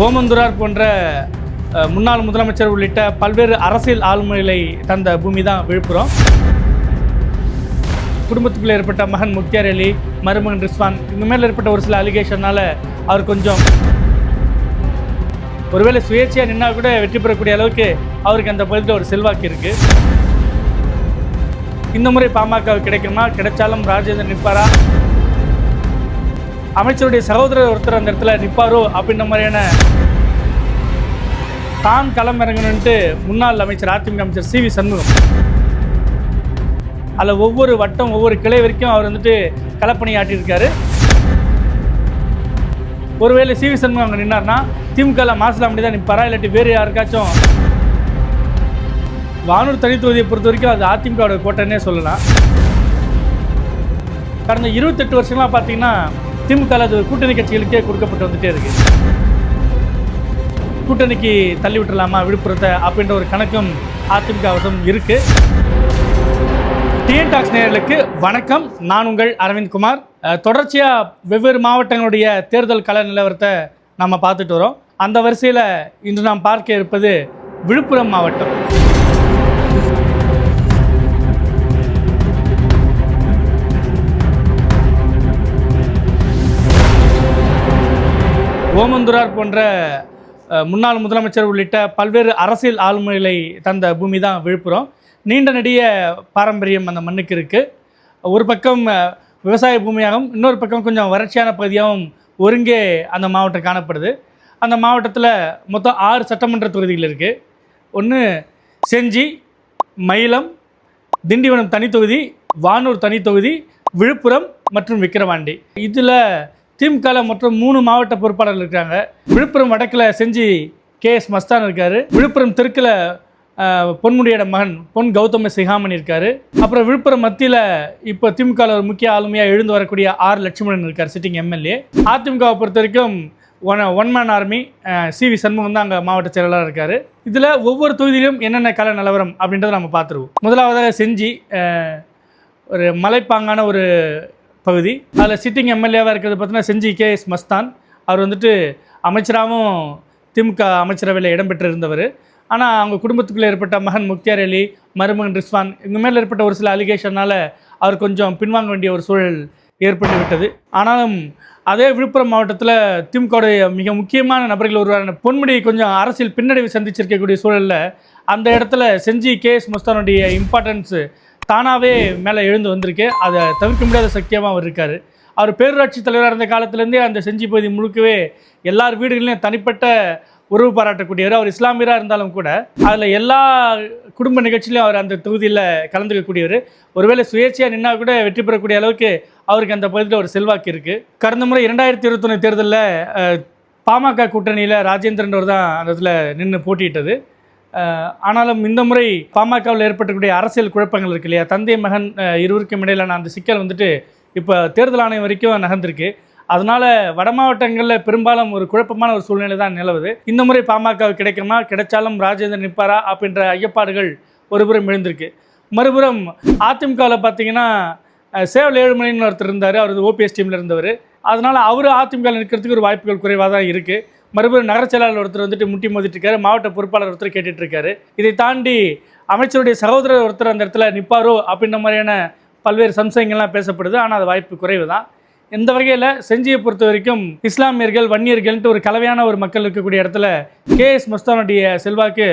ஓமந்துரார் போன்ற முன்னாள் முதலமைச்சர் உள்ளிட்ட பல்வேறு அரசியல் ஆளுமைகளை தந்த பூமி தான் விழுப்புரம். குடும்பத்துக்குள்ள ஏற்பட்ட மகன் முக்தியார் அலி மருமகன் ரிஸ்வான் இந்த மேலே ஏற்பட்ட ஒரு சில அலிகேஷனால் அவர் கொஞ்சம் ஒருவேளை சுயேட்சையாக நின்னா கூட வெற்றி பெறக்கூடிய அளவுக்கு அவருக்கு அந்த பகுதியில் ஒரு செல்வாக்கு இருக்குது இந்த முறை பாமக கிடைக்குமா? கிடைச்சாலும் ராஜேந்திரன் நிற்பாரா? அமைச்சருடைய சகோதரர் ஒருத்தர் அந்த இடத்துல நிற்பாரோ அப்படின்ற மாதிரியான தான் களம் முன்னாள் அமைச்சர் அதிமுக அமைச்சர் சி வி சண்முகம். அதில் ஒவ்வொரு வட்டம் ஒவ்வொரு கிளை வரைக்கும் அவர் வந்துட்டு களப்பணியாட்டியிருக்காரு ஒருவேளை சி வி சண்முகம் அங்கே நின்னார்னா திமுகவில் மாசிலாமணி தான் நிற்பாரா இல்லாட்டி வேறு யாருக்காச்சும் வானூர் தனி தொகுதியை பொறுத்த வரைக்கும் அது அதிமுகவோட கோட்டைன்னே சொல்லலாம். கடந்த இருபத்தெட்டு வருஷமாக பார்த்தீங்கன்னா திமுக அது கூட்டணி கட்சிகளுக்கே கொடுக்கப்பட்டு வந்துட்டே இருக்கு. கூட்டணிக்கு தள்ளி விட்டுலாமா விழுப்புரத்தை அப்படின்ற ஒரு கணக்கும் அதிமுக அவசம் இருக்கு. டிஎன் டாக்ஸ் நேயர்களுக்கு வணக்கம். நான் உங்கள் அரவிந்த் குமார். தொடர்ச்சியாக வெவ்வேறு மாவட்டங்களுடைய தேர்தல் கள நிலவரத்தை நம்ம பார்த்துட்டு வரோம். அந்த வரிசையில் இன்று நாம் பார்க்க இருப்பது விழுப்புரம் மாவட்டம். ஓமந்துரார் போன்ற முன்னாள் முதலமைச்சர் உள்ளிட்ட பல்வேறு அரசியல் ஆளுமைகளை தந்த பூமி தான் விழுப்புரம். நீண்ட நெடிய பாரம்பரியம் அந்த மண்ணுக்கு இருக்குது ஒரு பக்கம் விவசாய பூமியாகவும் இன்னொரு பக்கம் கொஞ்சம் வறட்சியான பகுதியாகவும் ஒருங்கே அந்த மாவட்டம் காணப்படுது. அந்த மாவட்டத்தில் மொத்தம் ஆறு சட்டமன்ற தொகுதிகள் இருக்குது ஒன்று செஞ்சி மயிலம் திண்டிவனம் தனித்தொகுதி வானூர் தனித்தொகுதி விழுப்புரம் மற்றும் விக்கிரவாண்டி. இதில் திமுகவில் மொத்தம் மூணு மாவட்ட பொறுப்பாளர்கள் இருக்காங்க. விழுப்புரம் வடக்கில் செஞ்சி கே எஸ் மஸ்தான் இருக்காரு. விழுப்புரம் தெற்கில் பொன்முடியோட மகன் பொன் கௌதம சிகாமணி இருக்காரு. அப்புறம் விழுப்புரம் மத்தியில் இப்போ திமுகவில் ஒரு முக்கிய ஆளுமையாக எழுந்து வரக்கூடிய ஆர் லட்சுமணன் இருக்கார் சிட்டிங் எம்எல்ஏ அதிமுகவை பொறுத்த வரைக்கும் one one man army C V Shanmugam தான் அங்கே மாவட்ட செயலாளர் இருக்கார். இதில் ஒவ்வொரு தொகுதியிலும் என்னென்ன கல நிலவரம் அப்படின்றத நம்ம பார்த்துருவோம் முதலாவதாக செஞ்சி ஒரு மலைப்பாங்கான ஒரு பகுதி. அதில் சிட்டிங் எம்எல்ஏவாக இருக்கிறது பார்த்தீங்கன்னா செஞ்சி கே எஸ் மஸ்தான். அவர் வந்துட்டு அமைச்சராகவும் திமுக அமைச்சரவையில் இடம்பெற்றிருந்தவர் ஆனால் அவங்க குடும்பத்துக்குள்ளே ஏற்பட்ட மகன் முக்தியார் அலி மருமகன் ரிஸ்வான் இவங்க மேலே ஏற்பட்ட ஒரு சில அலிகேஷனால் அவர் கொஞ்சம் பின்வாங்க வேண்டிய ஒரு சூழல் ஏற்பட்டு விட்டது. ஆனாலும் அதே விழுப்புரம் மாவட்டத்தில் திமுகவுடைய மிக முக்கியமான நபர்கள் ஒருவரான பொன்முடி கொஞ்சம் அரசியல் பின்னடைவு சந்திச்சிருக்கக்கூடிய சூழலில் அந்த இடத்துல செஞ்சி கே எஸ் மஸ்தானுடைய இம்பார்ட்டன்ஸு தானாகவே மேலே எழுந்து வந்திருக்கு. அதை தவிர்க்க முடியாத சக்தியாகவும் அவர் இருக்கார். அவர் பேரூராட்சி தலைவராக இருந்த காலத்துலேருந்தே அந்த செஞ்சி பகுதி முழுக்கவே எல்லார் வீடுகளிலும் தனிப்பட்ட உறவு பாராட்டக்கூடியவர். அவர் இஸ்லாமியராக இருந்தாலும் கூட அதில் எல்லா குடும்ப நிகழ்ச்சியிலையும் அவர் அந்த தொகுதியில் கலந்துக்கக்கூடியவர். ஒருவேளை சுயேட்சையாக நின்னா கூட வெற்றி பெறக்கூடிய அளவுக்கு அவருக்கு அந்த பகுதியில் ஒரு செல்வாக்கு இருக்குது கடந்த முறை இரண்டாயிரத்தி இருபத்தொன்று தேர்தலில் பாமக கூட்டணியில் ராஜேந்திரன் தான் அந்த இதில் நின்று போட்டியிட்டது. ஆனாலும் இந்த முறை பாமகவில் ஏற்பட்டக்கூடிய அரசியல் குழப்பங்கள் இருக்கு இல்லையா? தந்தை மகன் இருவருக்கும் இடையிலான அந்த சிக்கல் வந்துட்டு இப்போ தேர்தல் ஆணையம் வரைக்கும் நகர்ந்திருக்கு. அதனால வட மாவட்டங்களில் பெரும்பாலும் ஒரு குழப்பமான ஒரு சூழ்நிலை தான் நிலவுது. இந்த முறை பாமக கிடைக்குமா? கிடைச்சாலும் ராஜேந்திரன் நிற்பாரா அப்படின்ற ஐயப்பாடுகள் ஒருபுறம் எழுந்திருக்கு. மறுபுறம் அதிமுகவில் பார்த்தீங்கன்னா சேவல் ஏழுமணின்னு ஒருத்தர் இருந்தார். அவர் ஓபிஎஸ் டீமில் இருந்தவர். அதனால் அவர் அதிமுக நிற்கிறதுக்கு ஒரு வாய்ப்புகள் குறைவாக தான் இருக்குது மறுபடியும் நகர செயலாளர் ஒருத்தர் வந்துட்டு முட்டி மோதிட்டு இருக்காரு மாவட்ட பொறுப்பாளர் ஒருத்தர் கேட்டுட்டு இருக்காரு இதை தாண்டி அமைச்சருடைய சகோதரர் ஒருத்தர் அந்த இடத்துல நிற்பாரோ அப்படின்ற மாதிரியான பல்வேறு சம்சயங்கள்லாம் பேசப்படுது. ஆனால் அது வாய்ப்பு குறைவு தான் இந்த வகையில்? செஞ்சியை பொறுத்த வரைக்கும் இஸ்லாமியர்கள் வன்னியர்கள்ன்ட்டு ஒரு கலவையான ஒரு மக்கள் இருக்கக்கூடிய இடத்துல கே எஸ் மஸ்தானுடைய செல்வாக்கு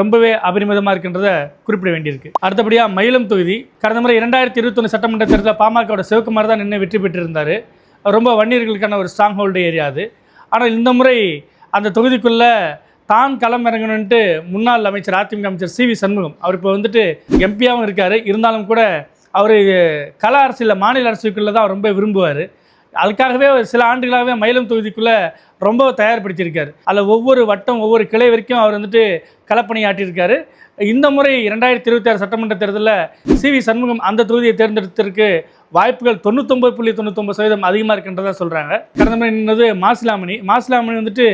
ரொம்பவே அபரிமிதமாக இருக்கின்றத குறிப்பிட வேண்டியிருக்கு. அடுத்தபடியாக மயிலம் தொகுதி. கடந்த முறை இரண்டாயிரத்தி இருபத்தொன்று சட்டமன்ற தேர்தலில் பாமகவோட சிவகுமார் தான் நின்று வெற்றி பெற்றிருந்தார். ரொம்ப வன்னியர்களுக்கான ஒரு ஸ்ட்ராங் ஹோல்டு ஏரியா அது. ஆனால் இந்த முறை அந்த தொகுதிக்குள்ளே தான் களம் இறங்கணுன்ட்டு முன்னாள் அமைச்சர் அதிமுக அமைச்சர் சி வி சண்முகம். அவர் இப்போ வந்துட்டு எம்பியாகவும் இருக்கார். இருந்தாலும் கூட அவர் கல அரசியலில் மாநில அரசுக்குள்ளே தான் ரொம்ப விரும்புவார். அதுக்காகவே சில ஆண்டுகளாகவே மயிலம் தொகுதிக்குள்ளே ரொம்ப தயார்படுத்தியிருக்காரு. அதில் ஒவ்வொரு வட்டம் ஒவ்வொரு கிளை வரைக்கும் அவர் வந்துட்டு களப்பணியாட்டியிருக்காரு இந்த முறை இரண்டாயிரத்தி இருபத்தி ஆறு சட்டமன்ற தேர்தலில் சி வி சண்முகம் அந்த தொகுதியை தேர்ந்தெடுத்ததற்கு வாய்ப்புகள் தொண்ணூத்தொம்பது புள்ளி தொண்ணூத்தொம்பது சதவீதம் அதிகமாக இருக்கின்றதா சொல்கிறாங்க கடந்த முறை நின்றது மாசிலாமணி. மாசிலாமணி வந்துட்டு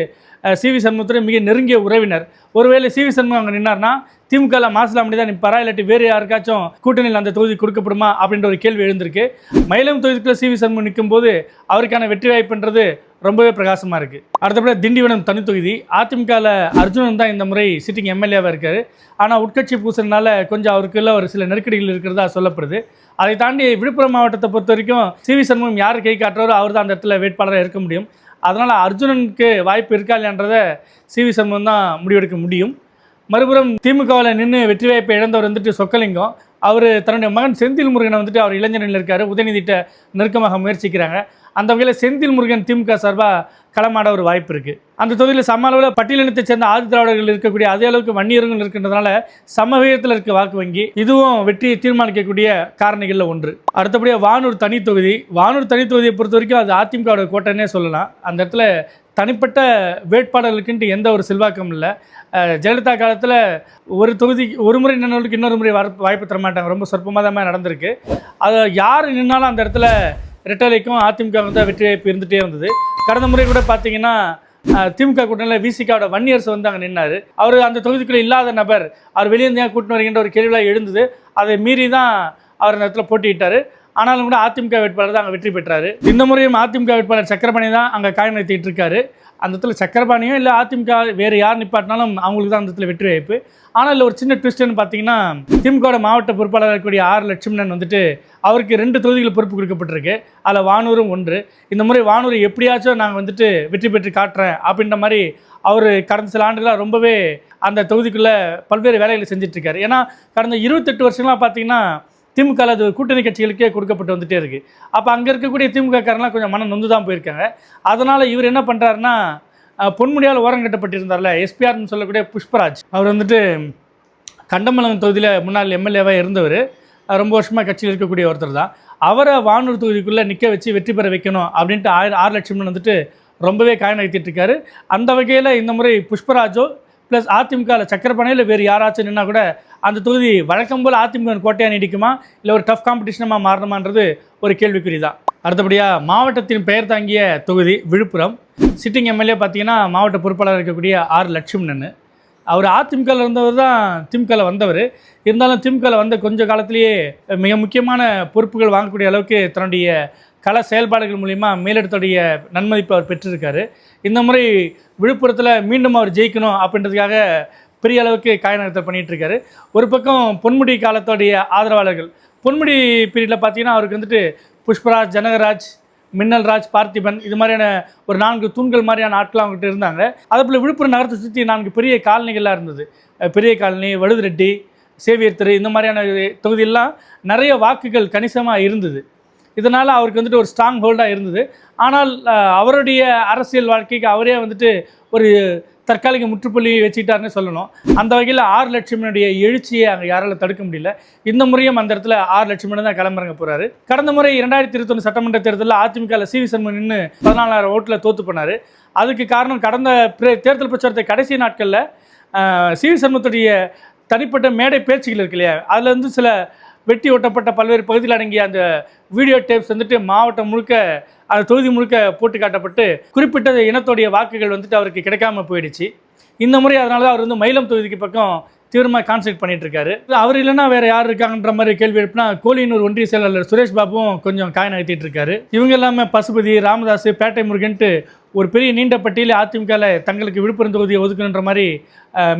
சி வி சண்முகத்துடன் மிக நெருங்கிய உறவினர். ஒருவேளை சி வி சண்முகம் அங்கே நின்னார்னா திமுகவில் மாசிலாமணி தான் நிற்பாரா இல்லாட்டி வேறு யாருக்காச்சும் கூட்டணியில் அந்த தொகுதி கொடுக்கப்படுமா? அப்படின்ற ஒரு கேள்வி எழுந்திருக்கு. மயிலம் தொகுதிக்குள்ள சி வி சண்முகம் நிற்கும் போது அவருக்கான வெற்றி வாய்ப்புன்றது ரொம்பவே பிரகாசமாக இருக்குது அடுத்தபடி திண்டிவனம் தனித்தொகுதி அதிமுகவில் அர்ஜுனன் தான் இந்த முறை சிட்டிங் எம்எல்ஏவாக இருக்கார். ஆனால் உட்கட்சி பூசறனால கொஞ்சம் அவருக்குள்ள ஒரு சில நெருக்கடிகள் இருக்கிறதா சொல்லப்படுது. அதை தாண்டி விழுப்புரம் மாவட்டத்தை பொறுத்த வரைக்கும் சி வி சண்முகம் யார் கை காட்டுறாரோ அவர் தான் அந்த இடத்துல வேட்பாளராக இருக்க முடியும். அதனால் அர்ஜுனனுக்கு வாய்ப்பு இருக்கா இல்லையான்றதை சி வி சண்முகம் தான் முடிவெடுக்க முடியும். மறுபுறம் திமுகவில் நின்று வெற்றி வாய்ப்பை இழந்தவர் வந்துட்டு சொக்கலிங்கம். அவர் தன்னுடைய மகன் செந்தில் முருகனை வந்துட்டு அவர் இளைஞரில் இருக்கார். உதயநிதிட்ட நெருக்கமாக முயற்சிக்கிறாங்க. அந்த வகையில் செந்தில் முருகன் திமுக சார்பாக களமாட ஒரு வாய்ப்பு இருக்குது அந்த தொகுதியில் சம அளவில் பட்டியலினத்தை சேர்ந்த ஆதி திராவிடர்கள் இருக்கக்கூடிய அதே அளவுக்கு வன்னியர்கள் இருக்கின்றதுனால சமவீதத்தில் இருக்க வாக்கு வங்கி இதுவும் வெற்றியை தீர்மானிக்கக்கூடிய காரணிகளில் ஒன்று. அடுத்தபடியாக வானூர் தனி தொகுதி. வானூர் தனி தொகுதியை பொறுத்த வரைக்கும் அது அதிமுகவோட கோட்டைன்னே சொல்லலாம். அந்த இடத்துல தனிப்பட்ட வேட்பாளர்களுக்குன்ட்டு எந்த ஒரு செல்வாக்கம் இல்லை. ஜெயலலிதா காலத்தில் ஒரு தொகுதிக்கு ஒரு முறை நின்றவர்களுக்கு இன்னொரு முறை வர வாய்ப்பு தர மாட்டாங்க ரொம்ப சொற்பமாக தான் நடந்திருக்கு. அது யார் நின்னாலும் அந்த இடத்துல ரெட்டலைக்கும் அதிமுக வந்து வெற்றி வாய்ப்பு இருந்துகிட்டே இருந்தது. கடந்த முறை கூட பார்த்தீங்கன்னா திமுக கூட்டணியில் விசிகாவோட வன்னியர்ஸ் வந்து அங்கே நின்னார். அவர் அந்த தொகுதிக்குள்ளே இல்லாத நபர் அவர் வெளியே ஏன் கூட்டின்னு வருகின்ற ஒரு கேள்வியாக எழுந்தது. அதை மீறி தான் அவர் அந்த இடத்துல போட்டியிட்டார். ஆனாலும் கூட அதிமுக வேட்பாளர் தான் அங்கே வெற்றி பெற்றார். இந்த முறையும் அதிமுக வேட்பாளர் சக்கரபாணி தான் அங்கே காய் நிறுத்திட்டு இருக்காரு அந்த இடத்துல சக்கரபாணியோ இல்லை அதிமுக வேறு யார் நிப்பாட்டினாலும் அவங்களுக்கு தான் அந்த இடத்துல வெற்றி வாய்ப்பு. ஆனால் இல்லை ஒரு சின்ன ட்விஸ்ட்னு பார்த்தீங்கன்னா திமுகவோட மாவட்ட பொறுப்பாளராக இருக்கக்கூடிய ஆர் லட்சுமணன் வந்துட்டு அவருக்கு ரெண்டு தொகுதிகள் பொறுப்பு கொடுக்கப்பட்டிருக்கு. அதில் வானூரும் ஒன்று. இந்த முறை வானூர் எப்படியாச்சும் நாங்கள் வந்துட்டு வெற்றி பெற்று காட்டுறேன் அப்படின்ற மாதிரி அவர் கடந்த சில ஆண்டுகளாக ரொம்பவே அந்த தொகுதிக்குள்ளே பல்வேறு வேலைகளை செஞ்சிட்ருக்காரு ஏன்னா கடந்த இருபத்தெட்டு வருஷங்களாக பார்த்தீங்கன்னா திமுக அது கூட்டணி கட்சிகளுக்கே கொடுக்கப்பட்டு வந்துட்டே இருக்குது அப்போ அங்கே இருக்கக்கூடிய திமுக கொஞ்சம் மனம் நொந்து தான் போயிருக்காங்க. அதனால் இவர் என்ன பண்ணுறாருன்னா பொன்முடியால் ஓரம் கட்டப்பட்டிருந்தார்ல எஸ்பிஆர்னு சொல்லக்கூடிய புஷ்பராஜ். அவர் வந்துட்டு கண்டமலம் தொகுதியில் முன்னாள் எம்எல்ஏவாக இருந்தவர். ரொம்ப வருஷமாக கட்சியில் இருக்கக்கூடிய ஒருத்தர் தான். அவரை வானூர் தொகுதிக்குள்ளே நிற்க வச்சு வெற்றி பெற வைக்கணும் அப்படின்ட்டு ஆறு ஆறு லட்சம்னு வந்துட்டு ரொம்பவே காய நகர்த்திட்டு இருக்காரு. அந்த வகையில் இந்த முறை புஷ்பராஜோ ப்ளஸ் அதிமுகவில் சக்கரப்பானையில் வேறு யாராச்சும் நின்னா கூட அந்த தொகுதி வழக்கம் போல் அதிமுக கோட்டையாக நீடிக்குமா? இல்லை ஒரு டஃப் காம்படிஷனாக மாறணுமான்றது ஒரு கேள்விக்குறி தான் அடுத்தபடியாக மாவட்டத்தின் பெயர் தாங்கிய தொகுதி விழுப்புரம். சிட்டிங் எம்எல்ஏ பார்த்தீங்கன்னா மாவட்ட பொறுப்பாளர் இருக்கக்கூடிய ஆர் லட்சுமணன். அவர் அதிமுகவில் இருந்தவர் தான் திமுகவில் வந்தவர். இருந்தாலும் திமுகவில் வந்த கொஞ்ச காலத்திலேயே மிக முக்கியமான பொறுப்புகள் வாங்கக்கூடிய அளவுக்கு தன்னுடைய கள செயல்பாடுகள் மூலிமா மேலிடத்துடைய நன்மதிப்பு அவர் பெற்றிருக்காரு. இந்த முறை விழுப்புரத்தில் மீண்டும் அவர் ஜெயிக்கணும் அப்படின்றதுக்காக பெரிய அளவுக்கு காயநகரத்தை பண்ணிகிட்டு இருக்காரு ஒரு பக்கம் பொன்முடி காலத்துடைய ஆதரவாளர்கள். பொன்முடி பீரியடில் பார்த்தீங்கன்னா அவருக்கு வந்துட்டு புஷ்பராஜ் ஜனகராஜ் மின்னல்ராஜ் பார்த்திபன் இது மாதிரியான ஒரு நான்கு தூண்கள் மாதிரியான ஆட்கள் அவங்ககிட்ட இருந்தாங்க. அதே போல் விழுப்புரம் நகரத்தை சுற்றி நான்கு பெரிய காலனிகள்லாம் இருந்தது. பெரிய காலனி வடுதுரெட்டி சேவியர் திரு இந்த மாதிரியான தொகுதியெல்லாம் நிறைய வாக்குகள் கணிசமாக இருந்தது. இதனால் அவருக்கு வந்துட்டு ஒரு ஸ்ட்ராங் ஹோல்டாக இருந்தது. ஆனால் அவருடைய அரசியல் வாழ்க்கைக்கு அவரே வந்துட்டு ஒரு தற்காலிக முற்றுப்புள்ளி வச்சுக்கிட்டாருன்னு சொல்லணும். அந்த வகையில் ஆறு லட்சமனுடைய எழுச்சியை அங்கே யாரால் தடுக்க முடியல. இந்த முறையும் அந்த இடத்துல ஆறு லட்சம் தான் கிளம்புறங்க போகிறாரு கடந்த முறை இரண்டாயிரத்தி இருபத்தொன்று சட்டமன்ற தேர்தலில் அதிமுகவில் சி வி சண்முகம் நின்று பதினாலாயிரம் ஓட்டில் தோத்து போனார். அதுக்கு காரணம் கடந்த தேர்தல் பிரச்சாரத்தை கடைசி நாட்களில் சி வி சண்முகத்துடைய தனிப்பட்ட மேடை பேச்சுகள் இருக்கு இல்லையா? அதில் வந்து சில வெட்டி ஒட்டப்பட்ட பல்வேறு பகுதியில் அடங்கிய அந்த வீடியோ டேப்ஸ் வந்துட்டு மாவட்டம் முழுக்க அந்த தொகுதி முழுக்க போட்டு காட்டப்பட்டு குறிப்பிட்ட இனத்துடைய வாக்குகள் வந்துட்டு அவருக்கு கிடைக்காம போயிடுச்சு. இந்த முறை அதனால தான் அவர் வந்து மயிலம் தொகுதிக்கு பக்கம் தீவிரமாக கான்சென்ட்ரேட் பண்ணிட்டு இருக்காரு. அவர் இல்லைன்னா வேற யார் இருக்காங்கன்ற மாதிரி கேள்வி எழுப்பினா கோலியனூர் ஒன்றிய செயலாளர் சுரேஷ் பாபுவும் கொஞ்சம் காய நகர்த்திட்டு இருக்காரு. இவங்க எல்லாமே பசுபதி ராமதாஸ் பேட்டை முருகன்ட்டு ஒரு பெரிய நீண்ட பட்டியலில் அதிமுகவில் தங்களுக்கு விழுப்புரம் தொகுதியை ஒதுக்கணுன்ற மாதிரி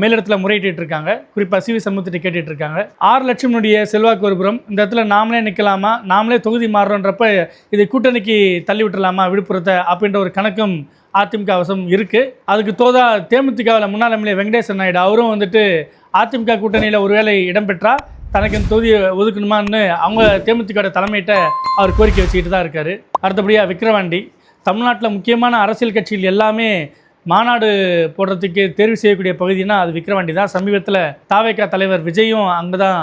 மேலிடத்தில் முறையிட்டு இருக்காங்க. குறிப்பாக சிவி சமூகத்திட்ட கேட்டுட்டு இருக்காங்க. ஆறு லட்சம்னுடைய செல்வாக்கு ஒருபுறம் இந்த இடத்துல நாமளே நிற்கலாமா நாமளே தொகுதி மாறுறோன்றப்ப இதை கூட்டணிக்கு தள்ளி விட்டுலாமா விழுப்புரத்தை அப்படின்ற ஒரு கணக்கும் அதிமுக வசம் இருக்குது அதுக்கு தோதா தேமுதிகவில் முன்னாள் எம்எல்ஏ வெங்கடேசன் நாயுடு அவரும் வந்துட்டு அதிமுக கூட்டணியில் ஒருவேளை இடம்பெற்றா தனக்கு இந்த தொகுதியை ஒதுக்கணுமான்னு அவங்க தேமுதிகோட தலைமையிட்ட அவர் கோரிக்கை வச்சுக்கிட்டு தான் இருக்காரு. அடுத்தபடியாக விக்ரவாண்டி தமிழ்நாட்டில் முக்கியமான அரசியல் கட்சிகள் எல்லாமே மாநாடு போடுறதுக்கு தேர்வு செய்யக்கூடிய பகுதினா அது விக்கிரவாண்டி தான். சமீபத்தில் தாவேக்கா தலைவர் விஜயும் அங்கே தான்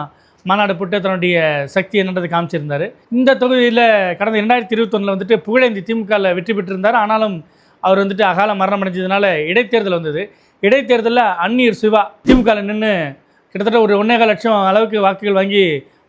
மாநாடு போட்டு தன்னுடைய சக்தி என்னன்றது காமிச்சிருந்தார். இந்த தொகுதியில் கடந்த ரெண்டாயிரத்தி இருபத்தொன்னில் வந்துட்டு புகழேந்தி திமுகவில் வெற்றி பெற்றிருந்தார். ஆனாலும் அவர் வந்துட்டு அகால மரணம் அடைஞ்சதுனால இடைத்தேர்தல் வந்தது. இடைத்தேர்தலில் அந்நீர் சிவா திமுகவில் நின்று கிட்டத்தட்ட ஒரு ஒன்றேகால் லட்சம் அளவுக்கு வாக்குகள் வாங்கி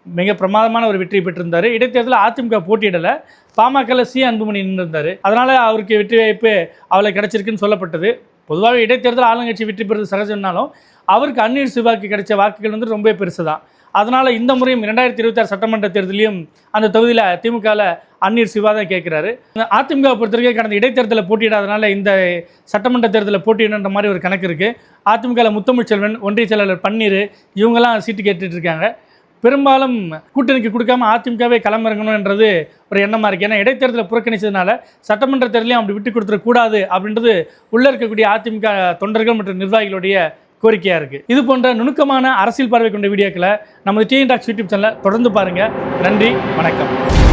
மிக பிரமாதமான ஒரு வெற்றி பெற்றிருந்தார். இடைத்தேர்தலில் அதிமுக போட்டியிடலை. பாமகல சி அன்புமணி நின்றிருந்தார். அதனால் அவருக்கு வெற்றி வாய்ப்பு அவளை கிடைச்சிருக்குன்னு சொல்லப்பட்டது. பொதுவாக இடைத்தேர்தல் ஆளுங்கட்சி வெற்றி பெறுறது சகஜம்னாலும் அவருக்கு அந்நீர் சிவாக்கு கிடைச்ச வாக்குகள் வந்து ரொம்ப பெருசு தான் அதனால் இந்த முறையும் ரெண்டாயிரத்தி இருபத்தாறு சட்டமன்ற தேர்தலையும் அந்த தொகுதியில் திமுகவில் அன்னீர் சிவா தான் கேட்குறாரு அதிமுக பொறுத்தவரைக்கும் கடந்த இடைத்தேர்தலில் போட்டியிடாதனால இந்த சட்டமன்ற தேர்தலில் போட்டியிடன்ற மாதிரி ஒரு கணக்கு இருக்குது அதிமுகவில் முத்தமிழ் செல்வன் ஒன்றிய செயலாளர் பன்னீர் இவங்கெல்லாம் சீட்டு கேட்டுட்ருக்காங்க பெரும்பாலும் கூட்டணிக்கு கொடுக்காம அதிமுகவே களமிறங்கணும்ன்றது ஒரு எண்ணமாக இருக்குது ஏன்னா இடைத்தேர்தலை புறக்கணிச்சதுனால சட்டமன்ற தேர்தலையும் அப்படி விட்டு கொடுத்துடக்கூடாது அப்படின்றது உள்ளே இருக்கக்கூடிய அதிமுக தொண்டர்கள் மற்றும் நிர்வாகிகளுடைய கோரிக்கையாக இருக்குது இது போன்ற நுணுக்கமான அரசியல் பார்வை கொண்ட வீடியோக்களை நமது டிஎன் டாக்ஸ் யூடியூப் சேனலை தொடர்ந்து பாருங்கள் நன்றி வணக்கம்.